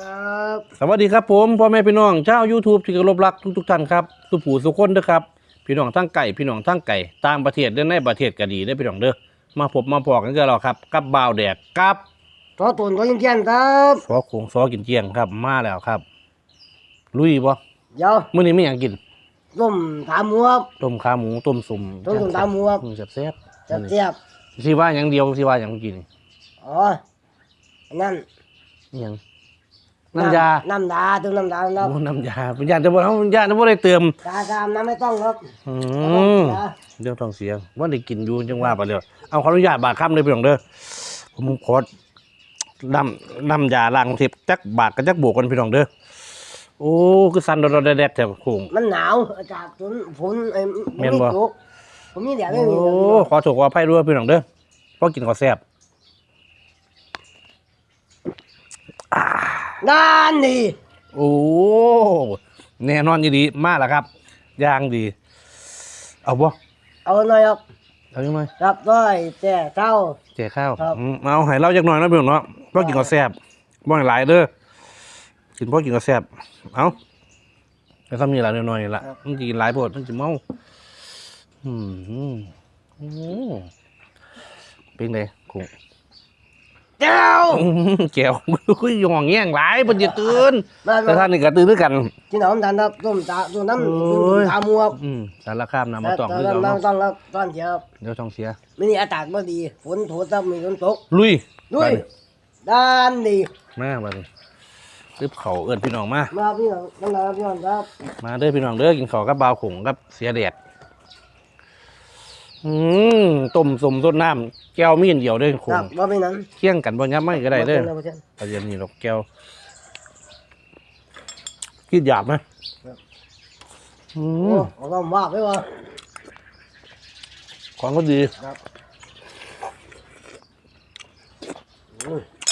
ครับสวัสดีครับผมพ่อแม่พี่น้องชาว YouTube ที่เคารพรักทุกๆท่านครับทุกผู้ทุกคนเด้อครับพี่น้องทั้งไก่พี่น้องทั้งไก่ต่างประเทศและในประเทศก็ดีได้อพี่น้องเด้อมาพบมาพอกันเจอเราครับ กับบ่าวแดกกับตัวตุนก็ยังเกียนครับซอโคงซอกินเจียงครับมาแล้วครับ ลุยบ่เดี๋ยวมื้อนี้ไม่อยากกินต้มถามหมูครับต้มขาหมูต้มสุ่มต้มสุ่มขาหมูครับอืแซ่บๆจะเจียบสิว่าอย่างเดียวสิว่าอย่างกินอ๋ออันนั่นอิหยัง น้ำยา น้ำดาเติมน้ำดาครับโอ้น้ำยาเป็นยาจะบ่เฮาญาจะบ่ได้เติมดาตามน้ำไม่ต้องครับอืมมเรื่องท้องเสียว่าได้กินอยู่จังว่าไปเลยเอาขออนุญาตบาดคำเลยพี่น้องเด้อผมขอดำดำยาล้างทิพย์จักบาดกับจักบวกกันพี่น้องเด้อโอ้คือสันโดดๆแดดๆแถวโค้งมันหนาวอากาศฝนฝนไอ้แม่นบ่ตกผมมีแดดไม่โอ้มีขอโทษขออภัยด้วยพี่น้องเด้อเพราะกินข้าวแซ่บ นานดีโอ้แน่นอนยี่ดีมากแล้วครับย่างดี เอาบ่เอาหน่อยครับเอาจังหน่อยรับด้วยแจ่เต้าแจกข้าวครับอืมเอาให้เราจักหน่อยนะพี่น้องเนาะเพราะกินข้าวแซ่บบ่ให้หลายเด้อกินเพราะกินข้าวแซ่บเอาแล้วทำนี่ละน้อยๆนี่ละมันสิกินหลายโพดมันจะเมาอืมอืมอืมเป็นไงคง เจ้าอื้อหือแก้วคุยยองแง่งหลายเพิ่นจะตื่นมาแต่ท่านนี่ก็ตื่นด้วยกันกินหอมทานครับต้มตาต้มน้ำโอ้ต้มยถามหมูครับอืมสารคามนำมาต้องแต่คือแต่เอาน้ำเนาะต้องครับตอนเช้าครับเดี๋ยวท้องเสียไม่นี่อากาศไม่ดีฝนโถตับมีฝนตกลุยด้วยไปด้านดีมาบัดนี้ตึบเขาเอิ้นพี่น้องมา มาพี่น้องตั้งแต่พี่น้องครับ มาเด้อพี่น้องเด้อกินข้าวกับบาวขงกับเสียแดด อืมต้มสมสดน้ำแก้วมีอันเดียวเด้อขครังบว่าไม่นั้นเคี่ยงกันบ่ยับไม่ก็ได้เด้อบ่เป็นไรประเดี๋ยวนี้ดอกแก้วคิดหยาบไหมอืโอ้มเอาต้องว่าไปว่าของก็ดีครับ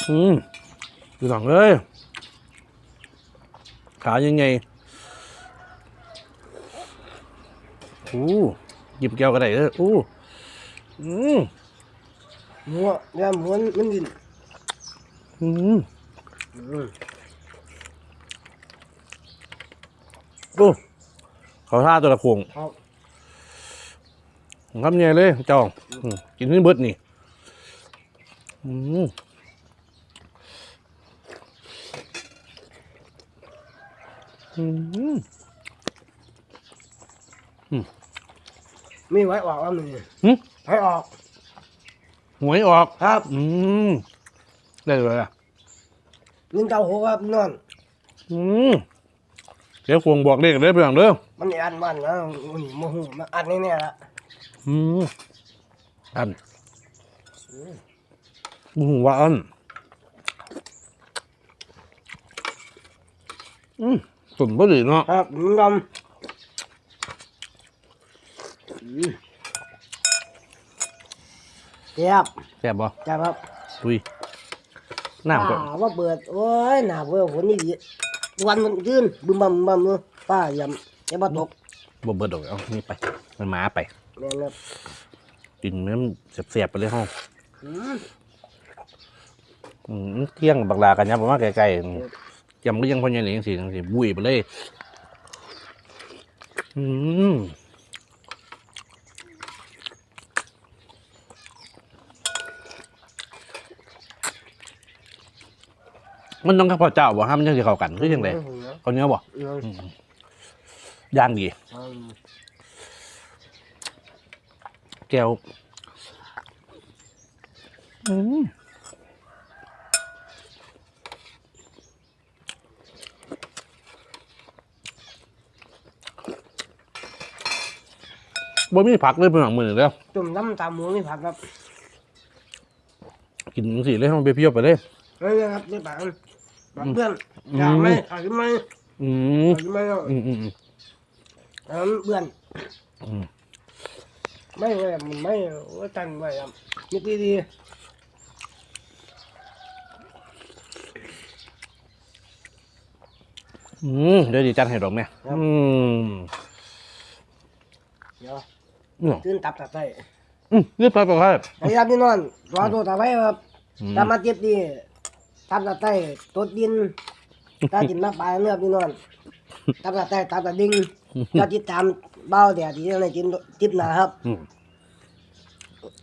อืมพี่น้องเอ้ยขายังไงอู้ห ยิบแก้วก็ได้เด้ออู้อืมหมูเนี่ยหมูมันมันดินอืมอืมโอ้เขาท่าตัวละโคงครับผมทำไงเลยเจ้าอืมกินนี่เบิดนี่อืมอืมมี ไว้ออกว่ามือหึ ไว้ออกหวยออก ครับอืม ได้เลยอะ ยิงเจ้าหัวครับนอน อืมเสียควงบอกเลขเลยเพื่อนเด้อมันอันมันนะมันโมโหมันอันแน่ๆละอืมอันบูว่าอันอืมสุดพอดีเนาะครับมันดำอืม เจ็บแซ่บบ่เจ็บครับดุยน้ำก็ป้าว่าเปิดโอ้ยหนาเว้ยฝนนี่ดีวันมันขึ้นบึมบัมบึมบัมเนอะป้ายำจะมาตกบ่เบิดดอกเอานี่ไป มันหมาไปแม่นครับกินเนื้อเสียบๆไปเลยห้องอืมอืมเที่ยงบักลากันยับมาไกลๆยำก็ยังพอยังเหลียงสิจังสิบุยไปเลย อืม มันต้องข้าวเจ้าบ่ห้ามนยังสิเข้ากันคือจังไดเขาวเหนื้อบ่อืมอืมย่างดีอืมแก้วอืมบ่มีผักเลยเป็นหนังมือเด้อจุ่มน้ำตาหมูไม่ผักครับกินจังสิเลยให้มันไปเพียวไปเลย เฮ้ยครับนี่ปากมันปาก เพื่อนอืมอยากไหมอยากกินไหมอืมอยากกินไหมครับอืมอืมอืมเออเพื่อนอืมไม่เว้ยมันไม่ว่าตันไว้ครับนี่ดีดีอืมเดี๋ยวดีจันให้ดอกแม่อืมเดี๋ยวอืมขึ้นตับตับไตอืมนี่ไปไปไปไอ้ยามนี่นอนรอตัวตับไว้ครับอืมตามมาเจ็บดี ตับตับไตตดดินถ้ากินมาปลาเนื้อพี่น้องตับกระแตตับกระดิ่งก็ติดตามเบ้าเดี๋ยวที่เรากินจิบนะครับอืม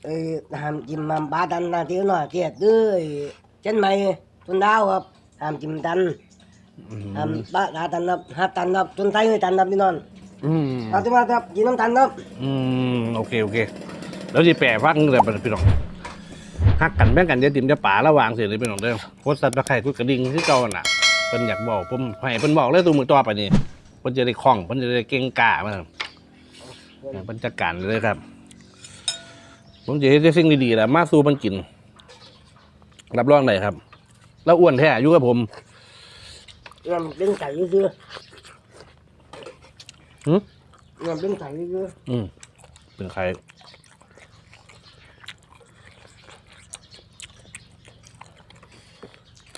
เอ้ยห้ามกินมาปลาตันนาทีหน่อยเทียดด้วยเช่นไหมตุนดาวครับห้ามกินตันอืมห้ามปลาตาตันครับห้ามตันครับจนไทยไม่ตันครับพี่น้องอืมเอาที่มาครับกินน้ำตันครับ อืมโอเคโอเค แล้วจะแปลฟังแต่พี่น้อง ฮักกันแบ่งกันเดี๋ยวติมจะป่าระหวางเสียเลยพี่น้องเด้อโคตรสัตว์ตะไคร้ทุกกระดิ่งที่เก่าน่ะเพิ่นอยากบอกผมให้เพิ่นบอกเลยตัวมือต่อไปนี่เพิ่นจะได้คล่องเพิ่นจะได้เก่งกล้ามาเพิ่นจัดการเลยครับ ผมจะเฮ็ดแต่สิ่งดีๆแหละมาสู่มันกิน รับรองได้ครับ แล้วอ้วนแท้อยู่กับผมเงินเป็นไก่ซื้อหึเงินเป็นไก่ซื้ออืมเป็นใค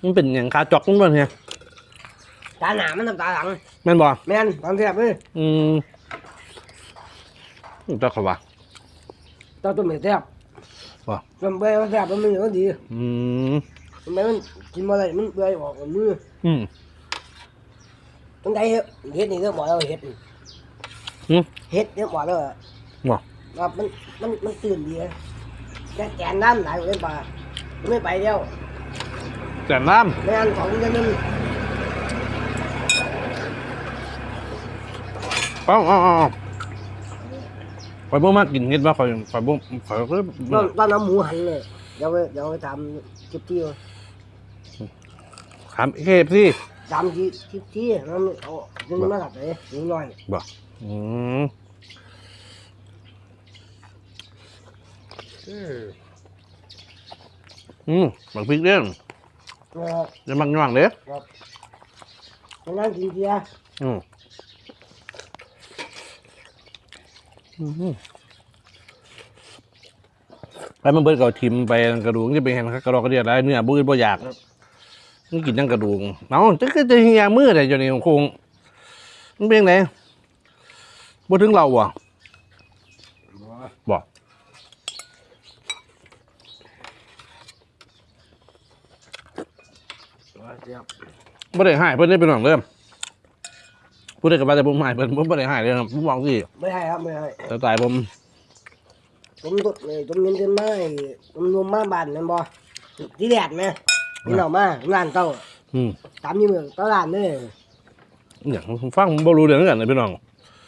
มันเป็นอย่างคาจอกมันบ่เนี่ยตาหนามันทำตาหลังแม่นบ่แม่นตอนเสียบเลยอืมเจ้าเขาว่าตอนตัวไม่เสียบว่ะมันเบื่อมันเสียบมันมันดีอืมทำไมมันกินอะไรมันเบื่อออกมืออืมตั้งใจเฮ็ดนี่เรื่องหมอเราเฮ็ดอืมเฮ็ดเรื่องหมอเราว่ะครับมันมันมันตื่นดีนะแกแกนน้ำไหลเล่นปลาไม่ไปแล้ว แต่น้ไม่อันของจะนึงำเอ้าเอ้าเอ้าข่อยบ่มากินเฮ็ดว่าข่อยข่อยบ่ข่อยก็ตอนตอนน้ำหมูหันเลยเดี๋ยวไปเดี๋ยวไปทำคลิปที่ถามเคฟสิทำคลิปคลิปที่มันเอาดึงมาตัดเลยนิดหน่อยบ่อืมอืมอืมบักพริกเด้อ เออจะมักย่างเด้อครับไปนั่งกินเบียร์อืมอืมไปมันเบิดเก่าทิมไปกระดูกจะเป็นแห่งกระดอกกระเดียดไรเนื้อบุ้ยบ่อยากมันกินนั่งกระดูกเนาจะก็จะเฮียมือแต่อยู่ในคงมันเป็นไงบ่ถึงเราบ่บ่ เสียบบ่ได้หายเพิ่นได้เป็นหวังเริ่มพูดได้กับว่าแต่ผมหายเพิ่นผมบ่ได้หายเลยครับผมมองสิไม่ให้ครับไม่ให้แต่ตายผมผมตุดเลยผมยินดีมากผมรวมมาบ้านนั่นบ่ที่แดดไหมพี่น้องมาร้านเต้าอืมตามยี่มือเต้าร้านเลยอย่างผมฟังผมบ่รู้เรื่องกันนะพี่น้อง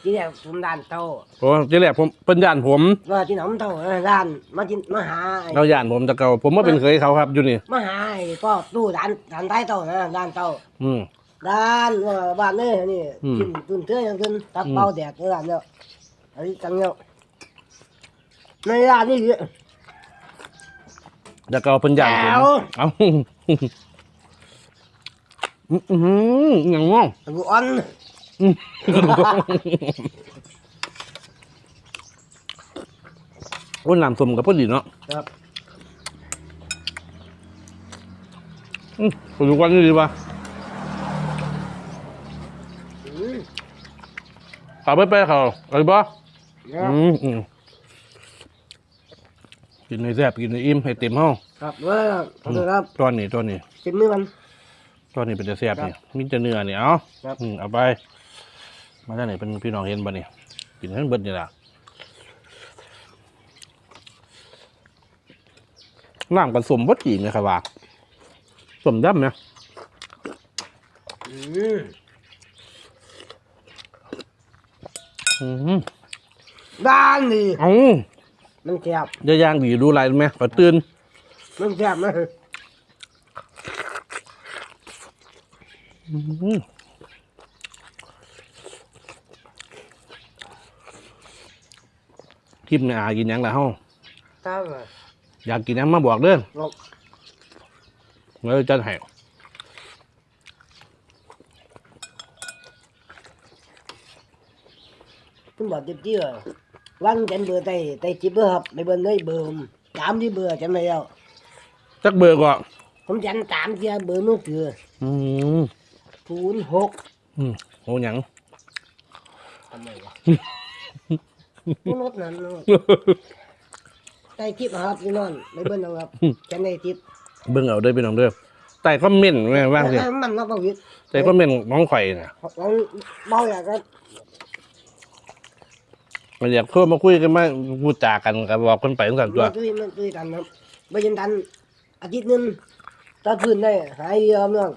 ที่แดดผมร้านเต้าเพราะว่าที่แรกผมเป็นญาติผมว่าที่น้องเต้าร้านมากินมาหาไอ้เราญาติผมแต่เก่าผมว่าเป็นเคยเขาครับอยู่นี่ มาหาไอ้ก็ตู้ร้านร้านใต้เต้านะร้านเต้าอืม ร้านว่าบ้านนี่นี่อืม กินตุนเทื่อยังขึ้นตักเป้าแดดร้านเนาะอันนี้จังเนาะในร้านนี่เยอะ แต่เก่าเป็นญาติผมแจ๋ว เอ้าอือหืออย่างง่วงกูอ่อน อืมโอ้ยน้ำส้มกับพอดีเนาะครับอืมผมดูวันนี้ดีป่ะอืมเอาไปไปเขาอะไรบ่ครับอืมอืมกินให้แซ่บกินให้อิ่มให้เต็มห้องครับเว้ยขอบคุณครับตอนนี้ตอนนี้จิ้มมือมันตอนนี้เป็นแต่แซ่บครับนี่มีแต่เนื้อนี่เอาครับอืมเอาไป มาจากไหนเป็นพี่น้องเห็นบ่นี่กินให้เบิดนี่ล่ะน้ำกันสมวัดจีนนะครับว่าสมดำเนี่ยอืมอืมด้านนี่เอ้ามันแซ่บจะย่างดีดูไรไหมขอตื่นมันแซ่บนะอืม คลิปเนี่ยอากินหยังล่ะเฮาครับอยากกินหยังมาบอกเด้อลบแล้วจะให้คุณบอกจิ๊บจี้ว่าวันจันเบอร์ไต้ไต้จิ๊บเบอร์ครับในเบอร์เลยเบอร์ผมสามที่เบอร์จำได้แล้ว จักเบอร์ก็ผมจันสามเทียเบอร์มือถืออืมศูนย์หกอืมโหหยัง ทำไมวะ ผู้นดนั้นเนอะไต้จิ๊บครับพี่น้องในเบอร์นะครับจันได้จิ๊บเบิ่งเอาเด้อพี่น้องเด้อใต้คอมเมนต์แม่ว่างสิมันก็บ่วิดใต้คอมเมนต์น้องข่อยน่ะเราเบาอยากก็มันอยากโทรมาคุยกันมาพูดจากันก็บอกคนไปทั้งสามตัวมาตุยมาตุยกันครับไปยินทันอาทิตย์หนึงถ้าคืนได้หายเยอะเมือง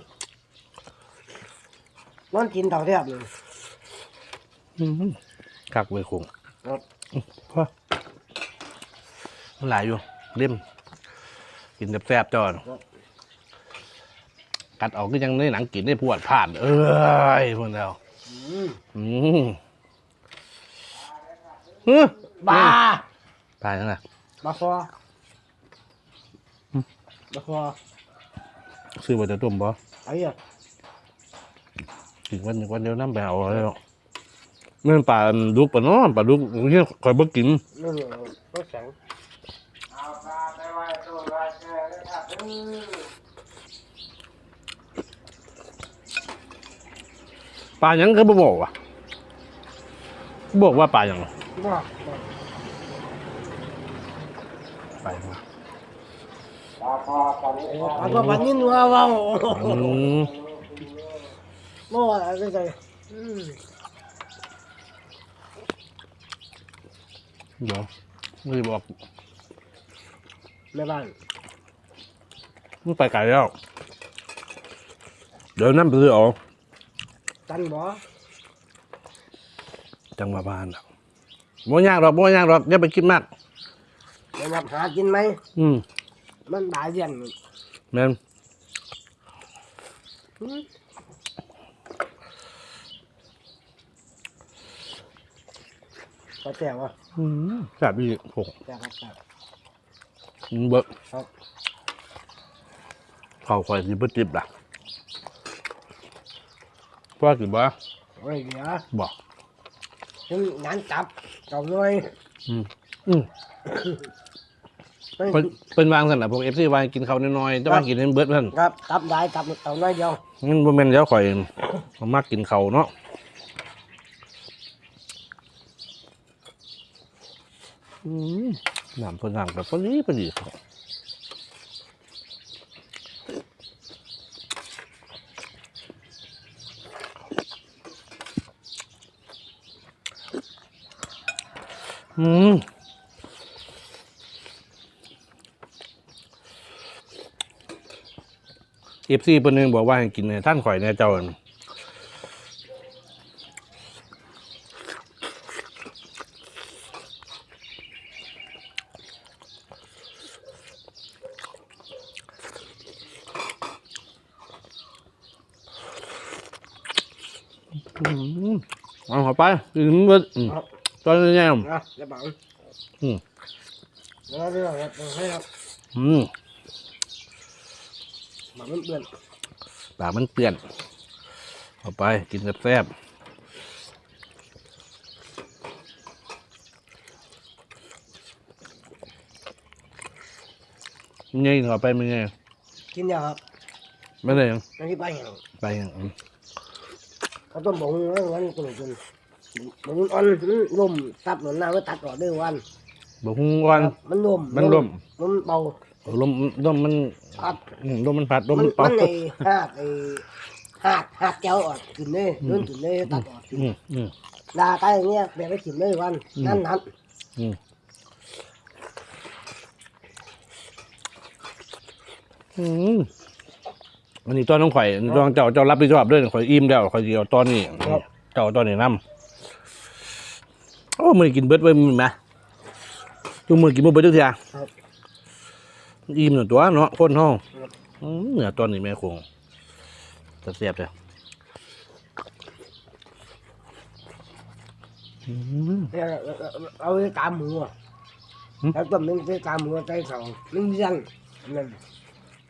นอนกินเท่าแทบเลยอืมคักเว้ยคงครับพอ มันหลายอยู่เล่มกินแซ่บๆจอนกัดออกก็ยังในหนังกินได้ปวดผ่าน เอ้ยพวกเราอืมอืมฮึบ้าตายแล้วนะบ้าคอบ้าคอซื้อมาจะต้มบ่ไอ้อะกินวันหนึ่งวันเดียวน้ำไปเอาแล้ว เมื่อป่าดุกปะเนาะป่าดุกเฮียคอยบ่กินนั่นก็แข็งปลาหยังก็บ่บอกว่ะบอกว่าปลาหยังบ้าปลาหยังวะแล้วก็ปันนี้นัวเว้าอืมเมื่อวานอะไรใจอืม เดี๋ยวไม่บอกแม่บ้านมันไปไกลแล้ว เดี๋ยวนั่นไปซื้อเอาตันบ่จังหวะบ้านน่ะบ่ยากหรอกบ่ยากหรอกอย่าไปคิดมากแม่นับหากินไหม อืมมันบาเรียนแม่นก็แต่ว่า อืมแซ่บอีกโหแต่ครับแต่อืมเบิกครับเข้าข่อยสิบ่ติบล่ะพ่อสิบ่โอ้ยเดี๋ยวบอกถึงงานจับเก่าหน่อยอืมอืมเฮ้ยเพิ่นเพิ่นวางซั่นน่ะพวก FC ว่าให้กินข้าวน้อยๆแต่ว่ากินให้เบิดเพิ่นครับจับได้จับเก่าน้อยเดียวงั้นบ่แม่นแล้วข่อยผมมักกินข้าวเนาะอืม น้ำพนห่างแบบพอดีพอดีครับอืมเอฟซีเพิ่นนึงบอกว่าให้กินในท่านข่อยในเจ้า เอาเข้าไปกินเบิดอืมตอนนี้แง่นะจะบังอืมแล้วเรื่องครับให้ครับอืมบังมันเปื่อนปากมันเปื่อนเอาไปกินแซ่บๆมันไงต่อไปมันไงกินยาครับไม่ได้ยังอันนี้ไปเห็นไปยังอืม เขาต้มบงแล้ววันตัวจนบงอ่อนลมตับหนุนหน้าไว้ตัดออกด้วยวันบอกหุ้งวันมันลมมันลมมันเบาลมลมมันพัดอืมลมมันพัดลมมันมันเป่ามันในหากไอ้หากหากแก้วออกกินเลยโดนกินเลยตัดออกกินอืมอืมดาใต้อย่างเงี้ยแบบไปกินเลยวันอืมนั่นนั้นอืม อืมอันนี้ตอนน้องข่อยอันนี้ตอนเจ้าเจ้ารับผิดชอบด้วยข่อยอิ่มแล้วข่อยสิเดียวตอนนี้เจ้าเอาตอนนี้นำโอ้มือกินเบิดไว้มึงไหมทุกมือกินบ่เบิดทุกเทียครับ อิ่มหนึ่งตัวเนาะคนห้องเหนือตอนนี้แม่คงจะเสียบเลยอืม เนี่ยเอาไปตามหมูอะหืม แล้วต้มนึงไปตามหมูใจเขานึ่งเลี้ยงนั่น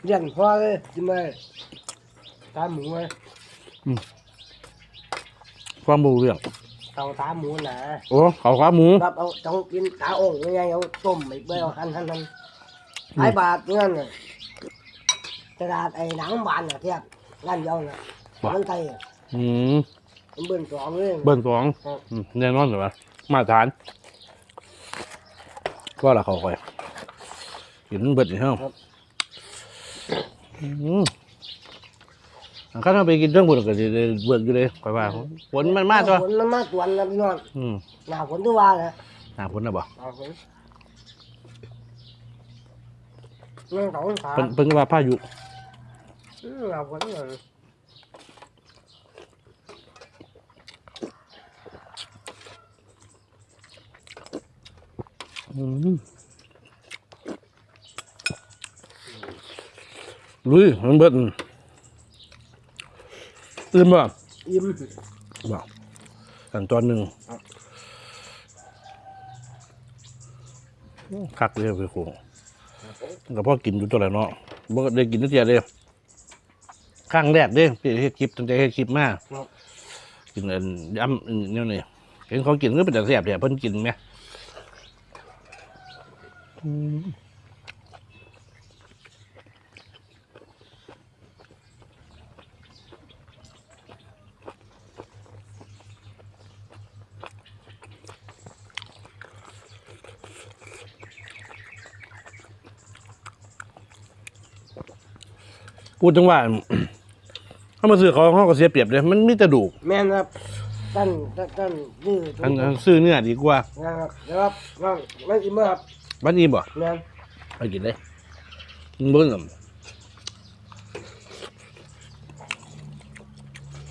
เลี้ยงพอเลยกินเลยตามหมูเลยความบูเรื่องเอาตามหมูนะโอ้เขาขาหมูครับเอาต้องกินตาองค์ยังไงเอาต้มไปเบื่อหันหันหันหลายบาทเงี้ยน่ะกระดาษไอ้หนังบานน่ะเทียบงานเดียวน่ะมันไทยอะอืมมันเบิ่นสองเลยเบิ้ลสองครับอืมแน่นอนเหรอวะมาตรฐานก็ละเขาคอยกินเบิดอีกห้อ งอืมก็ต้องไปกินเครื่องบุญก็จะเบิกอยู่เลยคอยว่าฝนมันมากตัวฝนมันมาตวนนะพี่น้องอืมหน้าฝนตัวว่าแหละหนาฝนนะบ่หน้าฝนเรื่องของขาเพิ่นเพิ่นก็ว่าพายุอืมหน้าฝนเนี่ยอืม ลุยมันเบิดตื่นบ่อิ่มบ่ขั้นตอนหนึ่งคักเลยพี่ครูก็พอกินอยู่ตัวละเนาะบ่ได้กินนิดเดียวเลยครั้งแรกเด้ที่เฮ็ดคลิปตั้งแต่เฮ็ดคลิปมากินอันยำอันเนี่ยนี่เห็นเขากินก็เป็นแต่แซ่บเนี่ยเพิ่นกินไหม พูดถึงว่า ถ้ามาซื้อเขาเขาก็เสียเปรียบเลยมันมีแต่ดูกแม่นครับท่านท่านท่านนี่อันอันซื้อเนื้อดีกว่านะครับเดี๋ยวครับว่าไม่อิ่มบ่ครับบ้านนี้บ่แม่นไปกินเลยมันเบิ่งอะ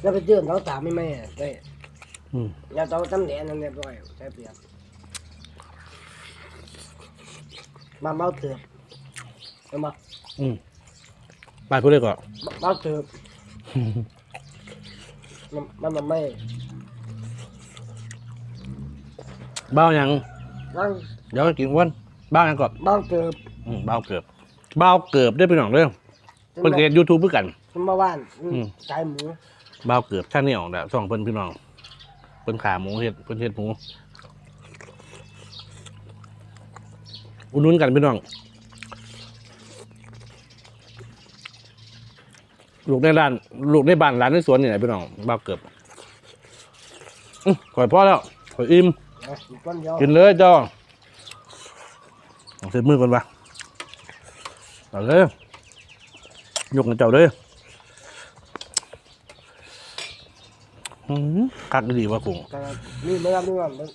แล้วไปเจือนเขาตามไม่ไม่ได้อืมอย่าต้องตำแหน่งนั่นเรียบร้อยใช้เปรียบมาเมาเถือบเอามาอืม ไปพูดเลยก่อนเมาเถือบมันมันมันไม่บ้าวหยังนั่งเดี๋ยวกินอ้วันบ้าวหยังก่อนเมาเถือบอืมบ้าวเกือบบ้าวเกือบได้ไปหน่องเด้อเพิ่นเรียนยูทูบเพื่อกันสมบ้านอืมอืมขายหมูบ้าวเกือบท่านนี่ออกแล้วสองเพิ่นพี่น้องเพิ่นขาหมูเฮ็ดเพิ่นเฮ็ดหมู อุดหนุนกันพี่น้อง ลูกในร้าน ลูกในบ้านร้านในสวนนี่แหละพี่น้องบ้าวเกือบอื้อข่อยพอแล้วข่อยอิ่มนะอีกก้อนเดียวกินเลยเจ้าเอาเสร็จมือก่อนปะเอาเลยยกกับเจ้าเลยอืมคักดีว่ะกุ้งแต่นี่ไม่รับไม่รับไม่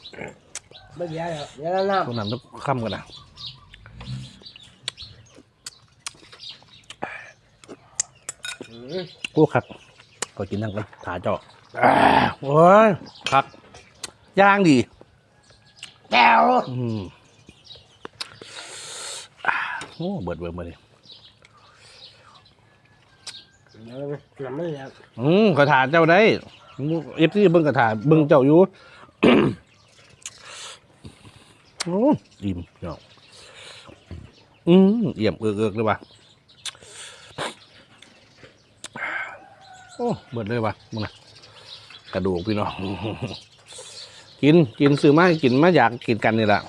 ไม่แย่แล้วแย่แล้วน้ต้องนำต้องค้ำกันนะำอืม กูคักก็กินนั่งกันถาเจ้าอ่าโอ้ยคักย่างดีแก้วอืมอ่าโอ้เบิดเบิดมาดิเดี๋ยวนะน้ำไม่แย่อืมกระถาเจ้าได้เอฟซีเบิ้งกระถาเบิ้งเจ้าอยู่โอ้อิ่มเนาะอืมเอี่ยมเอือกๆเลยว่ะ โอ้เบิดเลยว่ะมึงนะกระดูกพี่น้องกินกินซื้อมาให้กินมาอยากกินกันนี่แหละ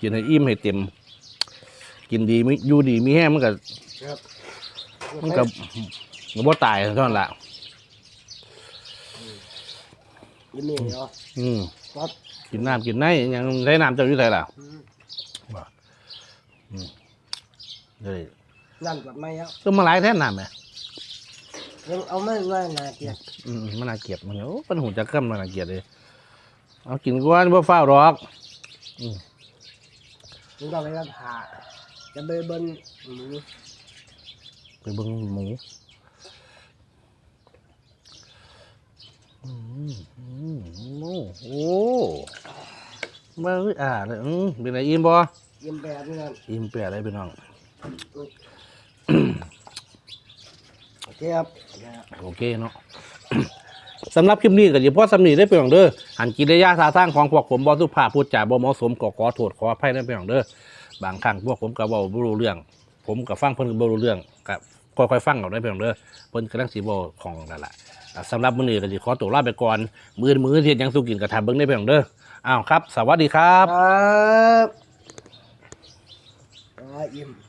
กินให้อิ่มให้เต็ม กินดีมิอยู่ดีมีแห้งมันก็ครับมันก็มันบ่ตายเท่านั้นแหละยินดีเนาะอืมครับกินน้ำกินในยังได้น้ำเจ้าอยู่ไหนล่ะอืมเลยนั่นกับไม่แล้วต้องมาหลายแท่นน้ำไหม ยังเอาไม่ไว้นาเกลียดอืมมันน่าเกลียดมันโอ้เป็นหูจักกัมันน่าเกลียดเลยเอากินก้อนบ่ฟ้าวหรอกมึงต้องไปรับผ่าจะไปเบิ้ลหมูไปเบิ่งหมูอืมอืมโอ้โอ้มาเอ้ยอ่าเลยอืมเป็นไรอิ่มบ่ยิ้มแปดนี่นั่นอิ่มเปรียอะไรพี่น้องโอ เคครับโอเคเนาะ สำหรับคลิปนี้ก็อย่าพอสำนีได้เพียงเด้อหันกิริยาท่าทางของพวกผมบอสุภาพพูดจาบ่เหมาะสมก็ขอโทษขออภัยได้เพียงเด้อบางครั้งพวกผมก็เว้าบ่รู้เรื่อง ผมก็ฟังเพิ่นก็บ่รู้เรื่องก็ค่อยๆฟังเอาได้เพียงเด้อเพิ่นกำลังสิเว้าของนั่นล่ะอะสำหรับมื้อนี้ก็สิขอตัวลาไปก่อนมื้อมื้อที่ยังสุกินก็ทำเบิ่งได้เพียงเด้ออ้าวครับ สวัสดีครับครับอ่ายิ้ม